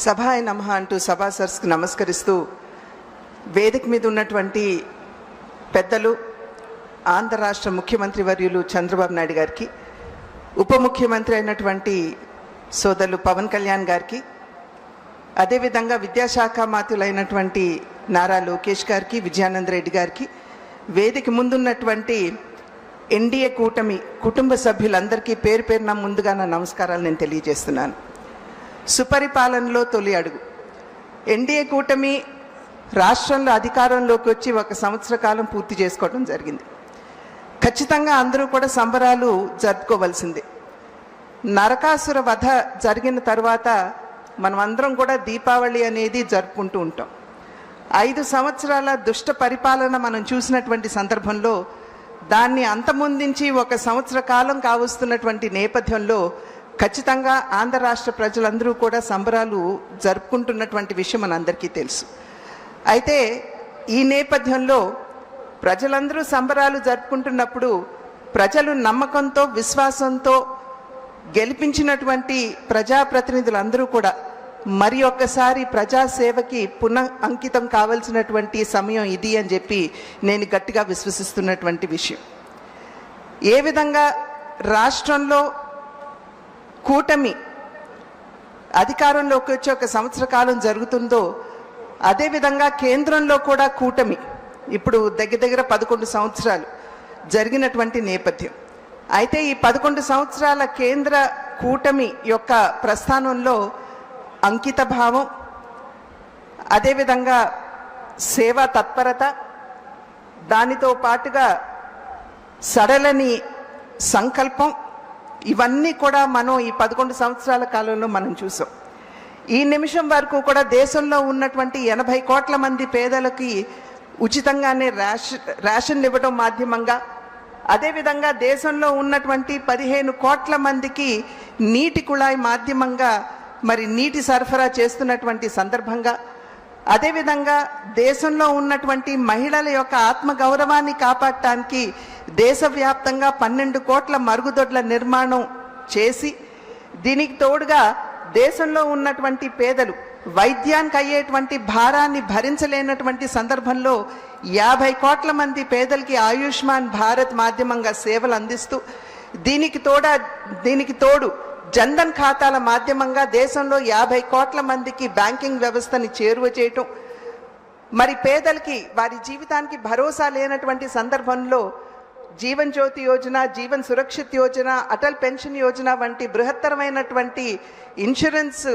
సభాయ నమ అంటూ సభా సర్స్కి నమస్కరిస్తూ వేదిక మీద ఉన్నటువంటి పెద్దలు ఆంధ్ర రాష్ట్ర ముఖ్యమంత్రి వర్యులు చంద్రబాబు నాయుడు గారికి ఉప ముఖ్యమంత్రి అయినటువంటి సోదరులు పవన్ కళ్యాణ్ గారికి అదేవిధంగా విద్యాశాఖ మాతులైనటువంటి నారా లోకేష్ గారికి విజయానంద రెడ్డి గారికి వేదిక ముందున్నటువంటి ఎన్డీఏ కూటమి కుటుంబ సభ్యులందరికీ పేరు పేరున ముందుగా నా నమస్కారాలు నేను తెలియజేస్తున్నాను. సుపరిపాలనలో తొలి అడుగు. ఎన్డీఏ కూటమి రాష్ట్రంలో అధికారంలోకి వచ్చి ఒక సంవత్సర కాలం పూర్తి చేసుకోవడం జరిగింది. ఖచ్చితంగా అందరూ కూడా సంబరాలు జరుపుకోవలసిందే. నరకాసుర వధ జరిగిన తర్వాత మనం అందరం కూడా దీపావళి అనేది జరుపుకుంటూ ఉంటాం. ఐదు సంవత్సరాల దుష్ట పరిపాలన మనం చూసినటువంటి సందర్భంలో దాన్ని అంతమొందించి ఒక సంవత్సర కాలం కావస్తున్నటువంటి నేపథ్యంలో ఖచ్చితంగా ఆంధ్ర రాష్ట్ర ప్రజలందరూ కూడా సంబరాలు జరుపుకుంటున్నటువంటి విషయం మనందరికీ తెలుసు. అయితే ఈ నేపథ్యంలో ప్రజలందరూ సంబరాలు జరుపుకుంటున్నప్పుడు ప్రజలు నమ్మకంతో విశ్వాసంతో గెలిపించినటువంటి ప్రజాప్రతినిధులందరూ కూడా మరి ఒక్కసారి ప్రజాసేవకి పునః అంకితం కావలసినటువంటి సమయం ఇది అని చెప్పి నేను గట్టిగా విశ్వసిస్తున్నటువంటి విషయం. ఏ విధంగా రాష్ట్రంలో కూటమి అధికారంలోకి వచ్చి ఒక సంవత్సర కాలం జరుగుతుందో అదేవిధంగా కేంద్రంలో కూడా కూటమి. ఇప్పుడు దగ్గర దగ్గర పదకొండు సంవత్సరాలు జరిగినటువంటి నేపథ్యం. అయితే ఈ పదకొండు సంవత్సరాల కేంద్ర కూటమి యొక్క ప్రస్థానంలో అంకిత భావం అదేవిధంగా సేవా తత్పరత దానితో పాటుగా సడలని సంకల్పం ఇవన్నీ కూడా మనం ఈ పదకొండు సంవత్సరాల కాలంలో మనం చూసాం. ఈ నిమిషం వరకు కూడా దేశంలో ఉన్నటువంటి ఎనభై కోట్ల మంది పేదలకి ఉచితంగానే రేషన్ రేషన్ ఇవ్వడం మాధ్యమంగా అదేవిధంగా దేశంలో ఉన్నటువంటి పదిహేను కోట్ల మందికి నీటి కుళాయి మాధ్యమంగా మరి నీటి సరఫరా చేస్తున్నటువంటి సందర్భంగా అదేవిధంగా దేశంలో ఉన్నటువంటి మహిళల యొక్క ఆత్మగౌరవాన్ని కాపాడటానికి దేశవ్యాప్తంగా పన్నెండు కోట్ల మరుగుదొడ్ల నిర్మాణం చేసి దీనికి తోడుగా దేశంలో ఉన్నటువంటి పేదలు వైద్యానికి అయ్యేటువంటి భారాన్ని భరించలేనటువంటి సందర్భంలో యాభై కోట్ల మంది పేదలకి ఆయుష్మాన్ భారత్ మాధ్యమంగా సేవలు అందిస్తూ దీనికి తోడా దీనికి తోడు జన్ధన్ ఖాతాల మాధ్యమంగా దేశంలో యాభై కోట్ల మందికి బ్యాంకింగ్ వ్యవస్థని చేరువ చేయటం. మరి పేదలకి వారి జీవితానికి భరోసా లేనటువంటి సందర్భంలో జీవన్ జ్యోతి యోజన జీవన్ సురక్షిత్ యోజన అటల్ పెన్షన్ యోజన వంటి బృహత్తరమైనటువంటి ఇన్సూరెన్స్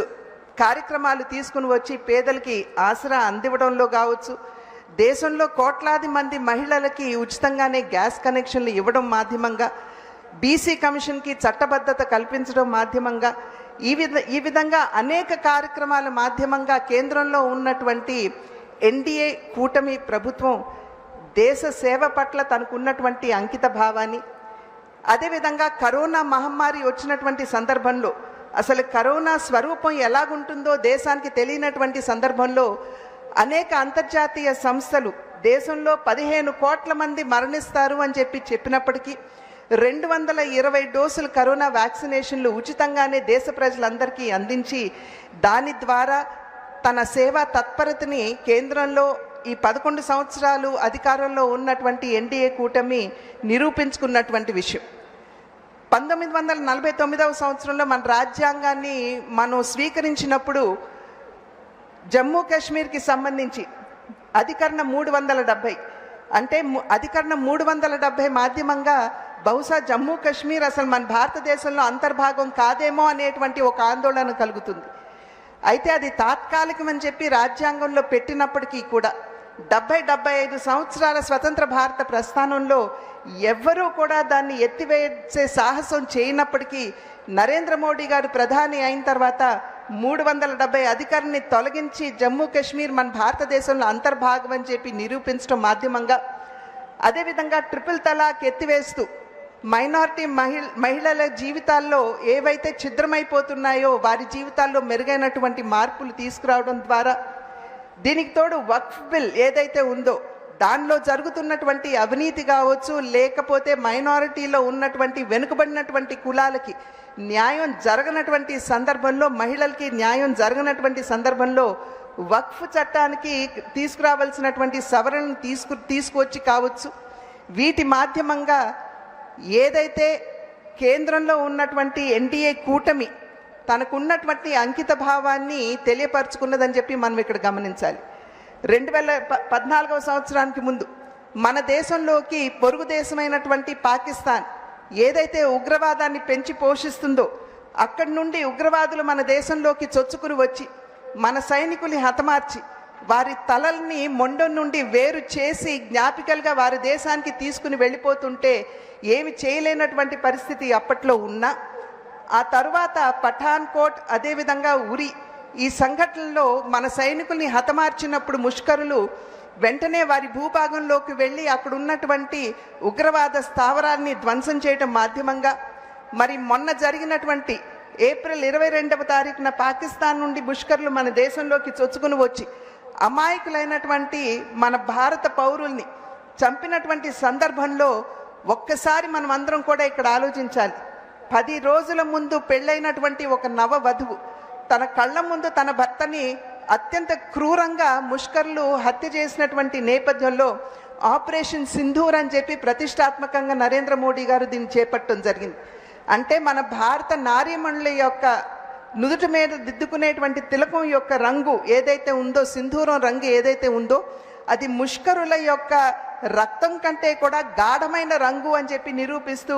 కార్యక్రమాలు తీసుకుని వచ్చి పేదలకి ఆసరా అందివ్వడంలో కావచ్చు దేశంలో కోట్లాది మంది మహిళలకి ఉచితంగానే గ్యాస్ కనెక్షన్లు ఇవ్వడం మాధ్యమంగా బీసీ కమిషన్కి చట్టబద్ధత కల్పించడం మాధ్యమంగా ఈ విధ ఈ విధంగా అనేక కార్యక్రమాల మాధ్యమంగా కేంద్రంలో ఉన్నటువంటి ఎన్డీఏ కూటమి ప్రభుత్వం దేశ సేవ పట్ల తనకున్నటువంటి అంకిత భావాన్ని అదేవిధంగా కరోనా మహమ్మారి వచ్చినటువంటి సందర్భంలో అసలు కరోనా స్వరూపం ఎలాగుంటుందో దేశానికి తెలియనటువంటి సందర్భంలో అనేక అంతర్జాతీయ సంస్థలు దేశంలో పదిహేను కోట్ల మంది మరణిస్తారు అని చెప్పి చెప్పినప్పటికీ రెండు వందల ఇరవై డోసులు కరోనా వ్యాక్సినేషన్లు ఉచితంగానే దేశ ప్రజలందరికీ అందించి దాని ద్వారా తన సేవా తత్పరతని కేంద్రంలో ఈ పదకొండు సంవత్సరాలు అధికారంలో ఉన్నటువంటి ఎన్డీఏ కూటమి నిరూపించుకున్నటువంటి విషయం. పంతొమ్మిది వందల నలభై తొమ్మిదవ సంవత్సరంలో మన రాజ్యాంగాన్ని మనం స్వీకరించినప్పుడు జమ్మూ కాశ్మీర్కి సంబంధించి అధికరణ మూడు వందల డెబ్భై అంటే అధికరణ మూడు వందల డెబ్భై మాధ్యమంగా బహుశా జమ్మూ కాశ్మీర్ అసలు మన భారతదేశంలో అంతర్భాగం కాదేమో అనేటువంటి ఒక ఆందోళన కలుగుతుంది. అయితే అది తాత్కాలికం అని చెప్పి రాజ్యాంగంలో పెట్టినప్పటికీ కూడా డెబ్బై డెబ్బై ఐదు సంవత్సరాల స్వతంత్ర భారత ప్రస్థానంలో ఎవ్వరూ కూడా దాన్ని ఎత్తివేసే సాహసం చేయనప్పటికీ నరేంద్ర మోడీ గారు ప్రధాని అయిన తర్వాత మూడు వందల డెబ్బై అధికారిని తొలగించి జమ్మూ కాశ్మీర్ మన భారతదేశంలో అంతర్భాగం అని చెప్పి నిరూపించడం మాధ్యమంగా అదేవిధంగా ట్రిపుల్ తలాక్ ఎత్తివేస్తూ మైనారిటీ మహి మహిళల జీవితాల్లో ఏవైతే ఛిద్రమైపోతున్నాయో వారి జీవితాల్లో మెరుగైనటువంటి మార్పులు తీసుకురావడం ద్వారా దీనికి తోడు వక్ఫ్ బిల్ ఏదైతే ఉందో దానిలో జరుగుతున్నటువంటి అవినీతి కావచ్చు లేకపోతే మైనారిటీలో ఉన్నటువంటి వెనుకబడినటువంటి కులాలకి న్యాయం జరగనటువంటి సందర్భంలో మహిళలకి న్యాయం జరగనటువంటి సందర్భంలో వక్ఫ్ చట్టానికి తీసుకురావాల్సినటువంటి సవరణను తీసుకు తీసుకొచ్చి కావచ్చు. వీటి మాధ్యమంగా ఏదైతే కేంద్రంలో ఉన్నటువంటి ఎన్డీఏ కూటమి తనకున్నటువంటి అంకిత భావాన్ని తెలియపరచుకున్నదని చెప్పి మనం ఇక్కడ గమనించాలి. రెండు వేల ప- పద్నాలుగవ సంవత్సరానికి ముందు మన దేశంలోకి పొరుగు దేశమైనటువంటి పాకిస్తాన్ ఏదైతే ఉగ్రవాదాన్ని పెంచి పోషిస్తుందో అక్కడి నుండి ఉగ్రవాదులు మన దేశంలోకి చొచ్చుకుని వచ్చి మన సైనికుల్ని హతమార్చి వారి తలల్ని మొండం నుండి వేరు చేసి జ్ఞాపికలుగా వారి దేశానికి తీసుకుని వెళ్ళిపోతుంటే ఏమి చేయలేనటువంటి పరిస్థితి అప్పట్లో ఉన్నా ఆ తరువాత పఠాన్ కోట్ అదేవిధంగా ఉరి. ఈ సంఘటనలో మన సైనికుల్ని హతమార్చినప్పుడు ముష్కరులు వెంటనే వారి భూభాగంలోకి వెళ్ళి అక్కడ ఉన్నటువంటి ఉగ్రవాద స్థావరాన్ని ధ్వంసం చేయడం మాధ్యమంగా మరి మొన్న జరిగినటువంటి ఏప్రిల్ ఇరవై రెండవ తారీఖున పాకిస్తాన్ నుండి ముష్కర్లు మన దేశంలోకి చొచ్చుకుని వచ్చి అమాయకులైనటువంటి మన భారత పౌరుల్ని చంపినటువంటి సందర్భంలో ఒక్కసారి మనం అందరం కూడా ఇక్కడ ఆలోచించాలి. పది రోజుల ముందు పెళ్ళైనటువంటి ఒక నవ వధువు తన కళ్ళ ముందు తన భర్తని అత్యంత క్రూరంగా ముష్కర్లు హత్య చేసినటువంటి నేపథ్యంలో ఆపరేషన్ సింధూర్ అని చెప్పి ప్రతిష్టాత్మకంగా నరేంద్ర మోడీ గారు దీన్ని చేపట్టడం జరిగింది. అంటే మన భారత నారీమణుల యొక్క నుదుటి మీద దిద్దుకునేటువంటి తిలకం యొక్క రంగు ఏదైతే ఉందో సింధూరం రంగు ఏదైతే ఉందో అది ముష్కరుల యొక్క రక్తం కంటే కూడా గాఢమైన రంగు అని చెప్పి నిరూపిస్తూ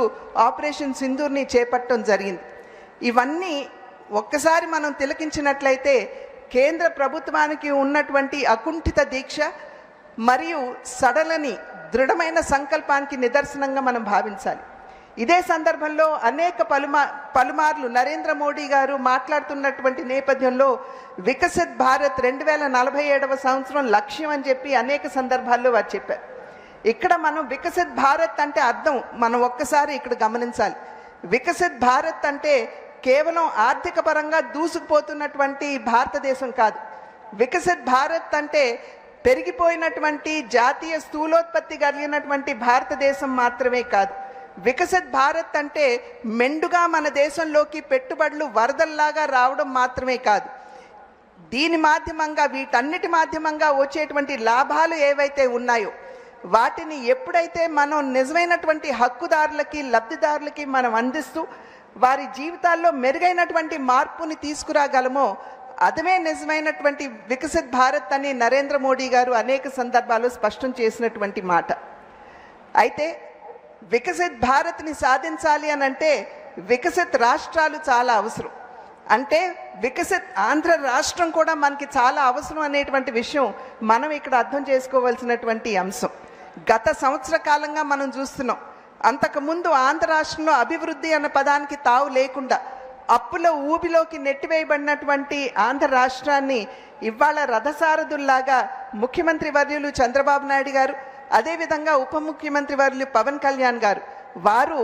ఆపరేషన్ సింధూర్ని చేపట్టడం జరిగింది. ఇవన్నీ ఒక్కసారి మనం తిలకించినట్లయితే కేంద్ర ప్రభుత్వానికి ఉన్నటువంటి అకుంఠిత దీక్ష మరియు సడలని దృఢమైన సంకల్పానికి నిదర్శనంగా మనం భావించాలి. ఇదే సందర్భంలో అనేక పలుమా పలుమార్లు నరేంద్ర మోడీ గారు మాట్లాడుతున్నటువంటి నేపథ్యంలో వికసిత్ భారత్ రెండు వేల నలభై ఏడవ సంవత్సరం లక్ష్యం అని చెప్పి అనేక సందర్భాల్లో వారు చెప్పారు. ఇక్కడ మనం వికసిత్ భారత్ అంటే అర్థం మనం ఒక్కసారి ఇక్కడ గమనించాలి. వికసిత్ భారత్ అంటే కేవలం ఆర్థిక పరంగా దూసుకుపోతున్నటువంటి భారతదేశం కాదు. వికసిత్ భారత్ అంటే పెరిగిపోయినటువంటి జాతీయ స్థూలోత్పత్తి కలిగినటువంటి భారతదేశం మాత్రమే కాదు. వికసిత్ భారత్ అంటే మెండుగా మన దేశంలోకి పెట్టుబడులు వరదల్లాగా రావడం మాత్రమే కాదు. దీని మాధ్యమంగా వీటన్నిటి మాధ్యమంగా వచ్చేటువంటి లాభాలు ఏవైతే ఉన్నాయో వాటిని ఎప్పుడైతే మనం నిజమైనటువంటి హక్కుదారులకి లబ్ధిదారులకి మనం అందిస్తూ వారి జీవితాల్లో మెరుగైనటువంటి మార్పుని తీసుకురాగలమో అదమే నిజమైనటువంటి వికసిత్ భారత్ అని నరేంద్ర మోడీ గారు అనేక సందర్భాల్లో స్పష్టం చేసినటువంటి మాట. అయితే వికసిత్ భారత్ని సాధించాలి అని అంటే వికసిత్ రాష్ట్రాలు చాలా అవసరం. అంటే వికసిత్ ఆంధ్ర రాష్ట్రం కూడా మనకి చాలా అవసరం అనేటువంటి విషయం మనం ఇక్కడ అర్థం చేసుకోవాల్సినటువంటి అంశం. గత సంవత్సర కాలంగా మనం చూస్తున్నాం. అంతకుముందు ఆంధ్ర రాష్ట్రంలో అభివృద్ధి అన్న పదానికి తావు లేకుండా అప్పుల ఊబిలోకి నెట్టివేయబడినటువంటి ఆంధ్ర రాష్ట్రాన్ని ఇవాళ రథసారథుల్లాగా ముఖ్యమంత్రి వర్యులు చంద్రబాబు నాయుడు గారు అదేవిధంగా ఉప ముఖ్యమంత్రి వర్యులు పవన్ కళ్యాణ్ గారు వారు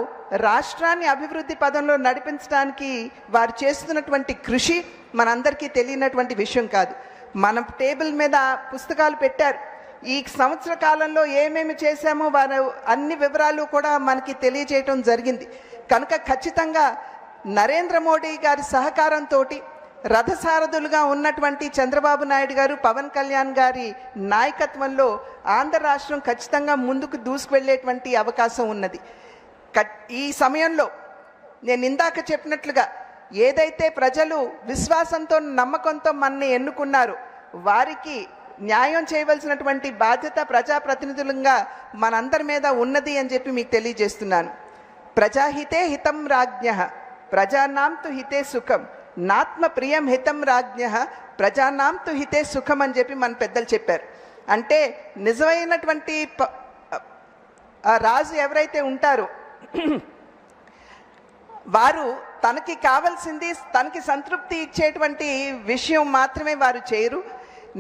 రాష్ట్రాన్ని అభివృద్ధి పదంలో నడిపించడానికి వారు చేస్తున్నటువంటి కృషి మనందరికీ తెలియనటువంటి విషయం కాదు. మన టేబుల్ మీద పుస్తకాలు పెట్టారు. ఈ సంవత్సర కాలంలో ఏమేమి చేశామో వారు అన్ని వివరాలు కూడా మనకి తెలియజేయటం జరిగింది. కనుక ఖచ్చితంగా నరేంద్ర మోడీ గారి సహకారంతో రథసారథులుగా ఉన్నటువంటి చంద్రబాబు నాయుడు గారు పవన్ కళ్యాణ్ గారి నాయకత్వంలో ఆంధ్ర రాష్ట్రం ఖచ్చితంగా ముందుకు దూసుకువెళ్ళేటువంటి అవకాశం ఉన్నది. కట్- ఈ సమయంలో నేను ఇందాక చెప్పినట్లుగా ఏదైతే ప్రజలు విశ్వాసంతో నమ్మకంతో మనని ఎన్నుకున్నారు వారికి న్యాయం చేయవలసినటువంటి బాధ్యత ప్రజాప్రతినిధులంగా మనందరి మీద ఉన్నది అని చెప్పి మీకు తెలియజేస్తున్నాను. ప్రజాహితే హితం రాజ్ఞ ప్రజానాం తు హితే సుఖం. నాత్మ ప్రియం హితం రాజ్ఞ ప్రజానాం తు హితే సుఖం అని చెప్పి మన పెద్దలు చెప్పారు. అంటే నిజమైనటువంటి ప- రాజు ఎవరైతే ఉంటారో వారు తనకి కావలసింది తనకి సంతృప్తి ఇచ్చేటువంటి విషయం మాత్రమే వారు చేయరు.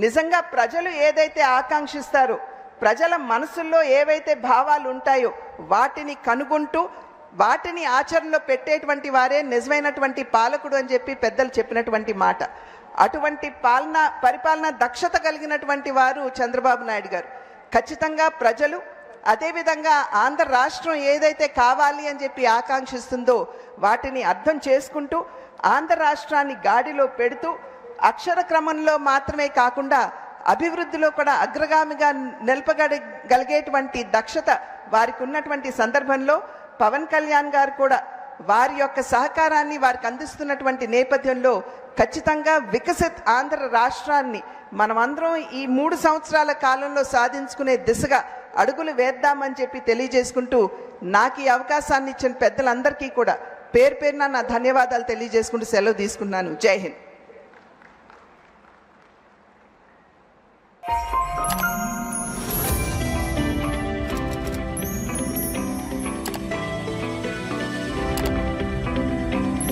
నిజంగా ప్రజలు ఏదైతే ఆకాంక్షిస్తారో ప్రజల మనసుల్లో ఏవైతే భావాలు ఉంటాయో వాటిని కనుగొంటూ వాటిని ఆచరణలో పెట్టేటువంటి వారే నిజమైనటువంటి పాలకుడు అని చెప్పి పెద్దలు చెప్పినటువంటి మాట. అటువంటి పాలన పరిపాలన దక్షత కలిగినటువంటి వారు చంద్రబాబు నాయుడు గారు. ఖచ్చితంగా ప్రజలు అదేవిధంగా ఆంధ్ర రాష్ట్రం ఏదైతే కావాలి అని చెప్పి ఆకాంక్షిస్తుందో వాటిని అర్థం చేసుకుంటూ ఆంధ్ర రాష్ట్రాన్ని గాడిలో పెడుతూ అక్షర క్రమంలో మాత్రమే కాకుండా అభివృద్ధిలో కూడా అగ్రగామిగా నిలపగలిగేటువంటి దక్షత వారికి ఉన్నటువంటి సందర్భంలో పవన్ కళ్యాణ్ గారు కూడా వారి యొక్క సహకారాన్ని వారికి అందిస్తున్నటువంటి నేపథ్యంలో ఖచ్చితంగా వికసిత్ ఆంధ్ర రాష్ట్రాన్ని మనమందరం ఈ మూడు సంవత్సరాల కాలంలో సాధించుకునే దిశగా అడుగులు వేద్దామని చెప్పి తెలియజేసుకుంటూ నాకు ఈ అవకాశాన్ని ఇచ్చిన పెద్దలందరికీ కూడా పేరు పేరున నా ధన్యవాదాలు తెలియజేసుకుంటూ సెలవు తీసుకున్నాను. జై హింద్.